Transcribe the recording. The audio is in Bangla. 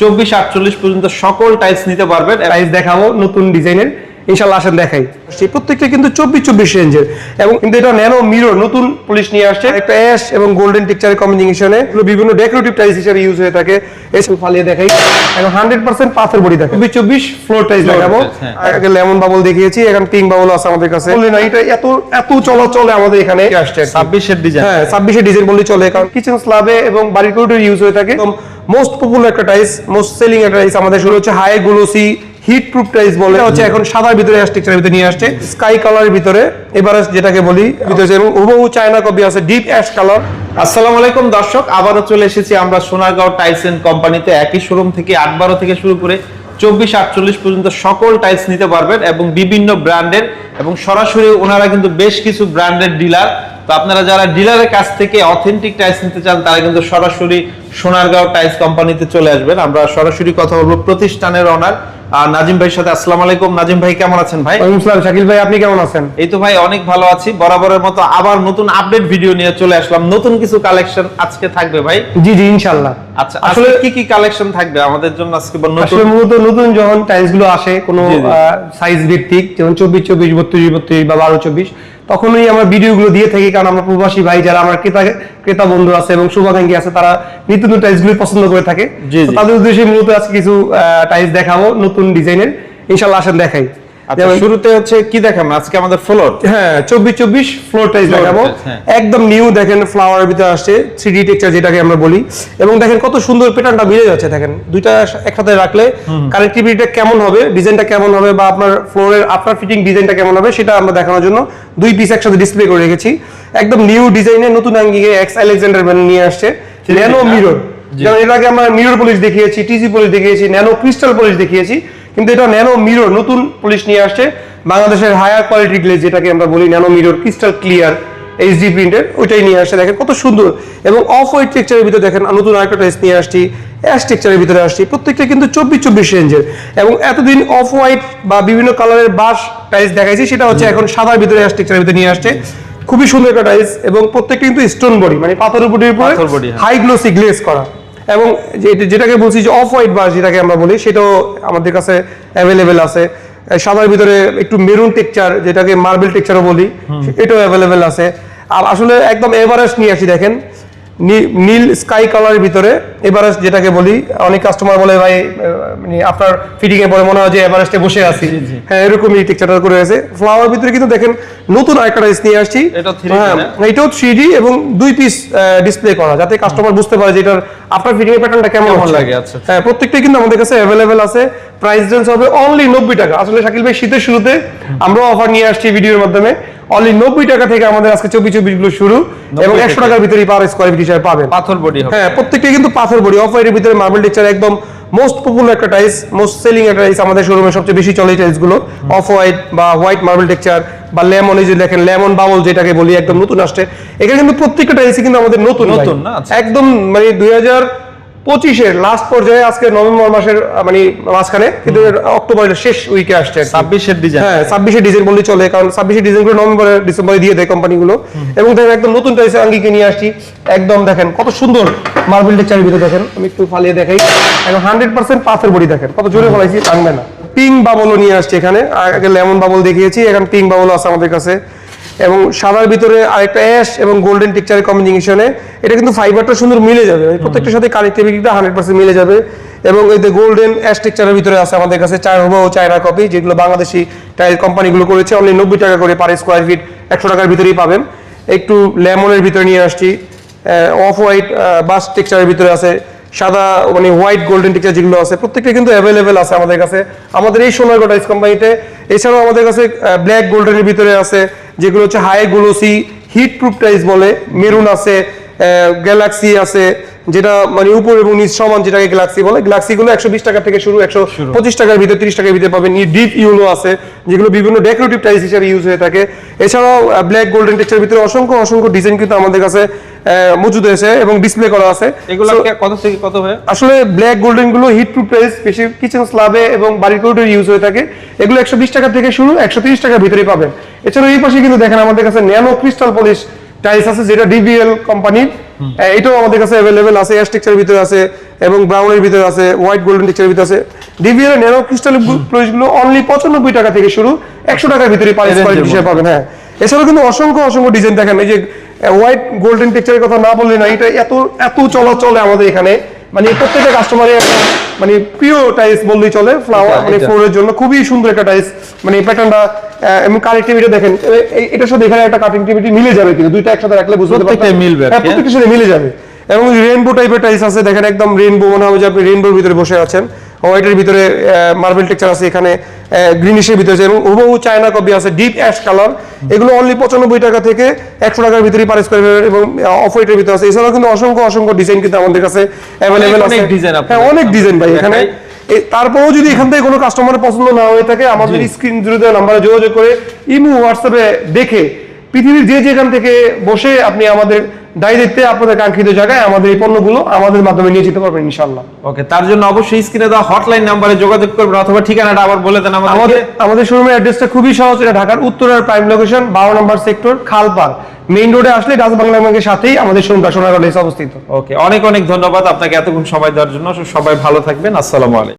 চব্বিশ আটচল্লিশ পর্যন্ত সকল টাইলস নিতে পারবেন। প্রাইস দেখাবো নতুন ডিজাইনের। ইনশাল্লাহ আসেন দেখাই। সেই প্রত্যেকটা কিন্তু চব্বিশ চব্বিশ রেঞ্জের এবং কিন্তু এটা ন্যানো মিরর নতুন পুলিশ নিয়ে আসছে। একটা অ্যাশ এবং গোল্ডেন টিকচারের কম্বিনেশনে বিভিন্ন ডেকোরেটিভ টাইলস হিসেবে ইউজ হয়ে থাকে। এসব ফালিয়ে দেখাই। এখন হান্ড্রেড পার্সেন্ট পাথর বডি থাকে চব্বিশ চব্বিশ ফ্লোর টাইলস দেখাবো। আগে লেমন বাবল দেখিয়েছি। এখন পিঙ্ক বাবল আছে আমাদের কাছে। বললি না এটা এত এত চলাচলে আমাদের এখানে আসছে ছাব্বিশের ডিজাইন হ্যাঁ ছাব্বিশে ডিজাইন বললে চলে। কারণ কিচেন স্ল্যাবে এবং বাড়ির করিডোর ইউজ হয়ে থাকে। মোস্ট পপুলার একটা টাইস মোস্ট সেলিং একটা টাইস আমাদের শুরু হচ্ছে high glossy heat proof tiles বলে। এটা হচ্ছে এখন সাদার ভিতরে স্ট্রাকচারের ভিতরে নিয়ে আসছে। স্কাই কালারের ভিতরে এবারে যেটাকে বলি ভিতরে এবং হুবহু চায়না কপি আছে ডিপ অ্যাশ কালার আসসালামু আলাইকুম দর্শক আবারও চলে এসেছি আমরা সোনারগাঁও টাইলস এন্ড কোম্পানিতে একই শোরুম থেকে আট বারো থেকে শুরু করে চব্বিশ আটচল্লিশ পর্যন্ত সকল টাইলস নিতে পারবেন এবং বিভিন্ন ব্র্যান্ডের এবং সরাসরি ওনারা কিন্তু বেশ কিছু ব্র্যান্ডের ডিলার তো আপনারা যারা ডিলারের কাছ থেকে অথেন্টিক টাইলস নিতে চান তারা কিন্তু সরাসরি সোনারগাঁও টাইলস কোম্পানিতে চলে আসবেন। আমরা সরাসরি কথা বলব প্রতিষ্ঠানের অনার নাজিম ভাইয়ের সাথে আসসালামু আলাইকুম। নাজিম ভাই কেমন আছেন ভাই? আসসালাম। শাকিল ভাই আপনি কেমন আছেন? এই তো ভাই অনেক ভালো আছি। বরাবরের মতো আবার নতুন আপডেট ভিডিও নিয়ে চলে আসলাম। নতুন কিছু কালেকশন আজকে থাকবে ভাই? জি জি ইনশাল্লাহ আচ্ছা আসলে কি কি কালেকশন থাকবে আমাদের জন্য আজকে? নতুন আসলে মূলত নতুন যখন টাইলসগুলো আসে কোনো। সাইজ ভিত্তিক যেমন চব্বিশ চব্বিশ বত্রিশ বত্রিশ বা বারো চব্বিশ তখনই আমরা ভিডিওগুলো দিয়ে থাকি কারণ আমরা প্রবাসী ভাই যারা আমার ক্রেতা ক্রেতা বন্ধু আছে এবং শুভাকাঙ্ক্ষী আছে তারা নিত্য নতুন টাইলসগুলো পছন্দ করে থাকে। তাদের উদ্দেশ্যে মূলত আজকে কিছু টাইলস দেখাবো নতুন ডিজাইনের ইনশাল্লাহ আসেন দেখাই। শুরুতে হচ্ছে কি দেখাবো? আজকে আমাদের ফ্লোর হ্যাঁ চব্বিশ চব্বিশ ফ্লোর টাইলস দেখাবো। হ্যাঁ। একদম নিউ দেখেন ফ্লাওয়ারের ভিতরে আসছে থ্রি টেক্সচার যেটাকে আমরা বলি। এবং দেখেন কত সুন্দর প্যাটার্নটা মিলে যাচ্ছে দেখেন। দুইটা একসাথে রাখলে কানেক্টিভিটিটা কেমন হবে ডিজাইনটা কেমন হবে বা আপনার ফ্লোরের আফটার ফিটিং ডিজাইনটা কেমন হবে সেটা আমরা দেখানোর জন্য দুই পিস একসাথে ডিসপ্লে করে রেখেছি। একদম নিউ ডিজাইনের নতুন আঙ্গিকে এক্স আলেকজান্ডার নিয়ে আসছে। ন্যানো মিরর যেমন এর আগে আমরা মিরর পলিশ দেখিয়েছি টিজি পলিশ দেখিয়েছি ন্যানো ক্রিস্টাল পলিশ দেখিয়েছি। কিন্তু এটা ন্যানো মিরর নতুন পলিশ নিয়ে আসছে। বাংলাদেশের হায়ার কোয়ালিটি গ্লেজ যেটাকে আমরা বলি nano mirror crystal clear HD প্রিন্টের ওইটাই নিয়ে আসছে। দেখেন কত সুন্দর। এবং অফ হোয়াইট টেক্সচারের ভিতরে দেখেন নতুন আরেকটা টাইস নিয়ে আসছি। অ্যাশ টেক্সচারের ভিতরে আসছি। প্রত্যেকটা কিন্তু চব্বিশ চব্বিশ রেঞ্জের। এবং এতদিন অফ হোয়াইট বা বিভিন্ন কালারের বাস টাইস দেখাইছি সেটা হচ্ছে এখন সাদার ভিতরে অ্যাশ টেক্সচারের ভিতরে নিয়ে আসছে। খুবই সুন্দর একটা টাইস এবং প্রত্যেকটা কিন্তু স্টোন বডি মানে পাথরের বডির উপরে পাথর। হাই গ্লোসি গ্লেজ করা। এবং যেটাকে বলছি যে অফ হোয়াইট বাস যেটাকে আমরা বলি সেটাও আমাদের কাছে অ্যাভেলেবেল আছে। সাদার ভিতরে একটু মেরুন টেকচার যেটাকে মার্বেল টেকচারও বলি এটাও অ্যাভেলেবেল আছে। আর আসলে একদম এভারেস্ট নিয়ে আসি দেখেন। নীল স্কাই কালারের ভিতরে এভারেস্ট যেটাকে বলি অনেক কাস্টমার বলে ভাই মানে আপনার ফিটিং এ পরে মনে হয় যে এভারেস্টে বসে আছি। হ্যাঁ এরকমই টেক্সচারটা করে আছে ফ্লাওয়ার ভিতরে কিন্তু দেখেন নতুন আরেকটা নিয়ে আসছি এটা 3D হ্যাঁ? এটাও থ্রি এবং দুই পিস ডিসপ্লে করা যাতে কাস্টমার বুঝতে পারে যে এটার আফটার ফিটিং এর প্যাটার্নটা কেমন। লাগে, আচ্ছা, আচ্ছা। হ্যাঁ প্রত্যেকটাই কিন্তু আমাদের কাছে অ্যাভেলেবেল আছে প্রাইস রেঞ্জ হবে অনলি নব্বই টাকা আসলে শাকিল ভাই শীতের শুরুতে আমরা অফার নিয়ে আসছি ভিডিওর মাধ্যমে অনলি নব্বই টাকা থেকে আমাদের আজকে চব্বিশ চব্বিশগুলো শুরু এবং একশো টাকার ভিতরে পার স্কোয়ার ফিট হিসাবে পাবেন। পাথর বডি হ্যাঁ কিন্তু পাথর বডি অফ হোয়াইটের ভিতরে মার্বেল টেক্সচার একদম মোস্ট পপুলার একটা টাইস মোস্ট সেলিং একটা টাইস আমাদের শোরুমে সবচেয়ে বেশি চলে এই টাইসগুলো। অফ হোয়াইট বা হোয়াইট মার্বেল টেক্সচার বা লেমন এই যে দেখেন লেমন বাবল যেটাকে বলি একদম নতুন আসছে। এখানে কিন্তু প্রত্যেকটা টাইসই কিন্তু আমাদের নতুন নতুন আচ্ছা। একদম মানে দুই হাজার পঁচিশের লাস্ট পর্যায়ে আজকে নভেম্বর মাসের মানে মাঝখানে কিন্তু অক্টোবরের শেষ উইকে আসছে ছাব্বিশের ডিজাইন হ্যাঁ ছাব্বিশে ডিজাইন বললে চলে কারণ ছাব্বিশে ডিজাইনগুলো নভেম্বরে ডিসেম্বরে দিয়ে দেয় কোম্পানিগুলো এবং দেখেন একদম নতুন টাইসের আঙ্গিকে নিয়ে আসছি। একদম দেখেন কত সুন্দর মার্বেল টেক্সচারের ভিতরে দেখেন। আমি একটু ফালিয়ে দেখাই। একদম হান্ড্রেড পার্সেন্ট পাথের বডি দেখেন কত জোরে ফলাইছি ভাঙবে না। পিঙ্ক বাবলও নিয়ে আসছি এখানে। আগে লেমন বাবল দেখিয়েছি এখন পিঙ্ক বাবল আছে আমাদের কাছে। এবং সাদার ভিতরে আরেকটা অ্যাশ এবং গোল্ডেন টেক্সচারের কম্বিনেশনে এটা কিন্তু ফাইবারটা সুন্দর মিলে যাবে। প্রত্যেকটার সাথে কানেক্টিভিটিটা হান্ড্রেড পার্সেন্ট মিলে যাবে। এবং যে গোল্ডেন অ্যাশ টেক্সচারের ভিতরে আছে আমাদের কাছে চার ও চায়না কপি যেগুলো বাংলাদেশি টাইল কোম্পানিগুলো করেছে। অনলি নব্বই টাকা করে পার স্কোয়ার ফিট একশো টাকার ভিতরেই পাবেন। একটু লেমনের ভিতরে নিয়ে আসছি। অফ হোয়াইট বাস টেক্সচারের ভিতরে আছে। সাদা মানে হোয়াইট গোল্ডেন টেক্সচার যেগুলো আছে, প্রত্যেকটা কিন্তু অ্যাভেলেবেল আছে আমাদের কাছে। আমাদের এই সোনারগড় টাইস কোম্পানিতে এছাড়াও আমাদের কাছে ব্ল্যাক গোল্ডেনের ভিতরে আছে। যেগুলো হচ্ছে high glossy heat proof tiles বলে মেরুন আছে গ্যালাক্সি আছে যেটা মানে উপর এবং নিচ সমান যেটাকে গ্যালাক্সি বলে। গ্যালাক্সি গুলো একশো বিশ টাকা থেকে শুরু একশো পঁচিশ টাকার ভিতরে তিরিশ টাকার ভিতরে পাবেন। ডিপ ইউলো আছে যেগুলো বিভিন্ন ডেকোরেটিভ টাইলস হিসেবে ইউজ হয়ে থাকে। এছাড়াও ব্ল্যাক গোল্ডেন টেক্সচার ভিতরে অসংখ্য অসংখ্য ডিজাইন কিন্তু আমাদের কাছে মজুদ হয়েছে এবং ডিসপ্লে করা আছে। এগুলো কত থেকে কত ভাই? আসলে ব্ল্যাক গোল্ডেনগুলো হিট প্রুফ টাইলস বেশি কিচেন স্ল্যাবে এবং বাড়ির করিডোর ইউজ হয়ে থাকে। এগুলো একশো বিশ টাকা থেকে শুরু একশো তিরিশ টাকার ভিতরে পাবেন। এছাড়াও এই পাশে কিন্তু দেখেন আমাদের কাছে ন্যানো ক্রিস্টাল পলিশ টাইলস আছে যেটা ডিবিএল কোম্পানির এটাও আমাদের কাছে অ্যাভেলেবেল আছে অ্যাশ টেক্সচারের ভিতরে আছে এবং ব্রাউনের ভিতরে আছে হোয়াইট গোল্ডেন টেক্সচারের ভিতরে আছে। ডিভিএল এর ন্যানো ক্রিস্টালগুলো অনলি পঁচানব্বই টাকা থেকে শুরু একশো টাকার ভিতরে পার স্কোয়ার হিসেবে পাবেন হ্যাঁ। এছাড়াও কিন্তু অসংখ্য অসংখ্য ডিজাইন দেখেন এই যে হোয়াইট গোল্ডেন টেক্সচারের কথা না বললে না এটা এত এত চলাচলে আমাদের এখানে মানে প্রত্যেকটা কাস্টমারের মানে প্রিয় টাইলস বললেই চলে ফ্লাওয়ার মানে ফ্লোরের জন্য। খুবই সুন্দর একটা টাইলস মানে প্যাটার্নটা এবং কানেক্টিভিটি দেখেন এটার সাথে এখানে একটা কানেক্টিভিটি মিলে যাবে কিন্তু দুইটা একসাথে রাখলে বুঝতে পারবেন। মিলবে আর হ্যাঁ প্রত্যেকটার সাথে মিলে যাবে। এবং রেইনবো টাইপের টাইলস আছে দেখেন একদম রেনবো মনে হবে যে আপনি রেইনবোর ভিতরে বসে আছেন। হোয়াইটের ভিতরে মার্বেল টেক্সচার আছে এখানে গ্রিনিশের ভিতরে এবং হুবহু চায়না কপি আছে ডিপ অ্যাশ কালার এগুলো অনলি পঁচানব্বই টাকা থেকে একশো টাকার ভিতরে পার স্কোয়ার এবং অফ হোয়াইটের ভিতরে আছে। এছাড়াও কিন্তু অসংখ্য অসংখ্য ডিজাইন কিন্তু আমাদের কাছে অ্যাভেলেবেল অনেক আছে। হ্যাঁ অনেক ডিজাইন ভাই এখানে। তারপরেও যদি এখান থেকে কোনো কাস্টমারের পছন্দ না হয়ে থাকে আমাদের স্ক্রিন জুড়ে দেওয়া নাম্বারে যোগাযোগ করে ইমু হোয়াটসঅ্যাপে দেখে পৃথিবীর যে যেখান থেকে বসে আপনি আমাদের দায়িত্বে আপনাদের কাঙ্ক্ষিত জায়গায় আমাদের এই পণ্যগুলো আমাদের মাধ্যমে নিয়ে যেতে পারবেন ইনশাল্লাহ ওকে তার জন্য অবশ্যই স্ক্রিনে দেওয়া হটলাইন নাম্বারে যোগাযোগ করবেন অথবা ঠিকানাটা আবার বলে দেন আমাদের আমাদের শোরুমের অ্যাড্রেসটা খুবই সহজ এটা ঢাকার উত্তরের প্রাইম লোকেশন বারো নম্বর সেক্টর খালপার মেইন রোডে আসলে ডাচ বাংলা ব্যাংকের সাথেই আমাদের শোরুমটা সোনারগাঁও অবস্থিত। ওকে অনেক অনেক ধন্যবাদ আপনাকে এতক্ষণ সময় দেওয়ার জন্য। সবাই ভালো থাকবেন আসসালামু আলাইকুম।